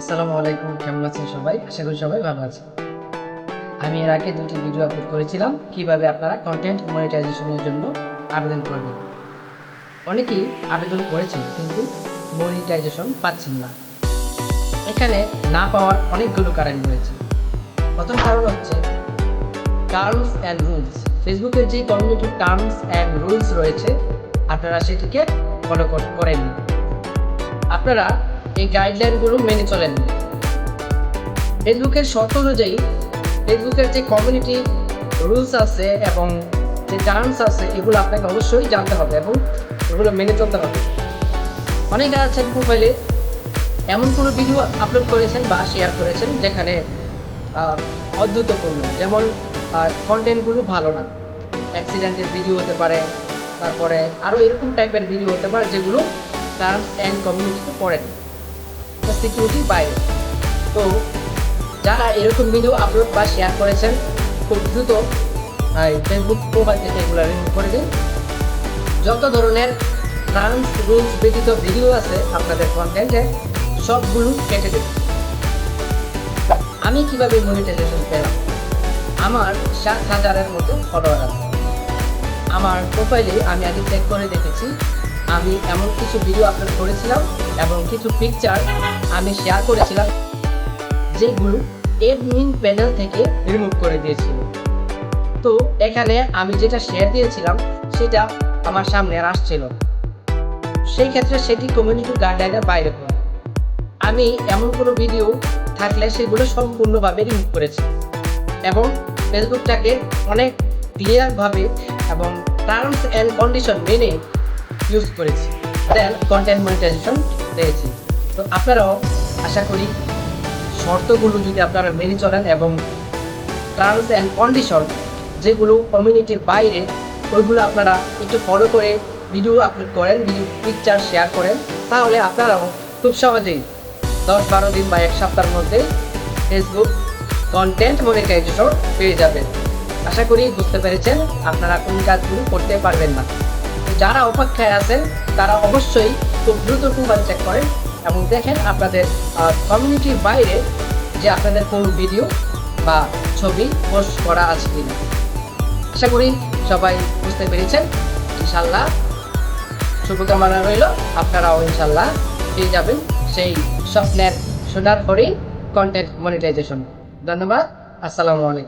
আসসালামু আলাইকুম, কেমন আছেন সবাই? আশা করি সবাই ভালো আছেন। আমি এর আগে দুটি ভিডিও আপলোড করেছিলাম, কীভাবে আপনারা কন্টেন্ট মনিটাইজেশনের জন্য আবেদন করবেন। অনেকেই আবেদন করেছেন, কিন্তু মনিটাইজেশন পাচ্ছেন না। এখানে না পাওয়ার অনেকগুলো কারণ রয়েছে। প্রথম কারণ হচ্ছে টার্মস অ্যান্ড রুলস ফেসবুকের যে কমিউনিটি টার্মস অ্যান্ড রুলস রয়েছে, আপনারা সেটিকে ফলো করেননি। আপনারা এই গাইডলাইনগুলো মেনে চলেন। ফেসবুকের শর্ত অনুযায়ী ফেসবুকের যে কমিউনিটি রুলস আছে এবং যে টার্মস আছে, এগুলো আপনাকে অবশ্যই জানতে হবে এবং এগুলো মেনে চলতে হবে। অনেকে আছেন মোবাইলে এমন কোনো ভিডিও আপলোড করেছেন বা শেয়ার করেছেন যেখানে অদ্ভুতপূর্ণ। যেমন কন্টেন্টগুলো ভালো না। অ্যাক্সিডেন্টের ভিডিও হতে পারে, তারপরে আরও এরকম টাইপের ভিডিও হতে পারে যেগুলো টার্মস অ্যান্ড কমিউনিটিতে পড়ে না সিকিউরিটির বাইরে তো যারা এরকম ভিডিও আপলোড বা শেয়ার করেছেন, খুব দ্রুত ফেসবুক প্রোফাইল থেকে এগুলো রিমুভ করে দিন। যত ধরনের ট্রান্স রুলস ব্যতীত ভিডিও আছে আপনাদের কন্টেন্টে সবগুলো কেটে দিন। আমি কীভাবে মনিটাইজেশন পেলাম? আমার সাত হাজারের মতো ফলোয়ার আছে। আমার প্রোফাইলে আমি আগে চেক করে দেখেছি আমি এমন কিছু ভিডিও আপলোড করেছিলাম এবং কিছু পিকচার আমি শেয়ার করেছিলাম যেগুলো এডমিন প্যানেল থেকে রিমুভ করে দিয়েছিল। তো এখানে আমি যেটা শেয়ার দিয়েছিলাম সেটা আমার সামনে আসছিল সেই ক্ষেত্রে সেটি কমিউনিটি গাইডলাইনের বাইরে পড়ে আমি এমন কোনো ভিডিও থাকলে সেগুলো সম্পূর্ণভাবে রিমুভ করেছি এবং ফেসবুকটাকে অনেক ক্লিয়ারভাবে এবং টার্মস অ্যান্ড কন্ডিশন মেনে ইউজ করেছি। দেন কন্টেন্ট মনিটাইজেশন পেয়েছি। তো আপনারাও আশা করি শর্তগুলো যদি আপনারা মেনে চলেন এবং টার্মস অ্যান্ড কন্ডিশন যেগুলো কমিউনিটির বাইরে, ওইগুলো আপনারা একটু ফলো করে ভিডিও আপলোড করেন ভিডিও পিকচার শেয়ার করেন, তাহলে আপনারাও খুব সহজেই দশ বারো দিন বা এক সপ্তাহের মধ্যে ফেসবুক কন্টেন্ট মনিটাইজেশন পেয়ে যাবেন। আশা করি বুঝতে পেরেছেন, আপনারা কোন কাজগুলো করতে পারবেন না। যারা অপেক্ষায় আছেন, তারা অবশ্যই খুব দ্রুত প্রোফাইল চেক করেন এবং দেখেন আপনাদের কমিউনিটির বাইরে যে আপনাদের কোনো ভিডিও বা ছবি পোস্ট করা আছে কিনা। আশা করি সবাই বুঝতে পেরেছেন। ইনশাল্লাহ শুভকামনা রইল। আপনারাও ইনশাল্লাহ পেয়ে যাবেন সেই স্বপ্নের সোনার হরিণ কন্টেন্ট মনিটাইজেশন ধন্যবাদ। আসসালামু আলাইকুম।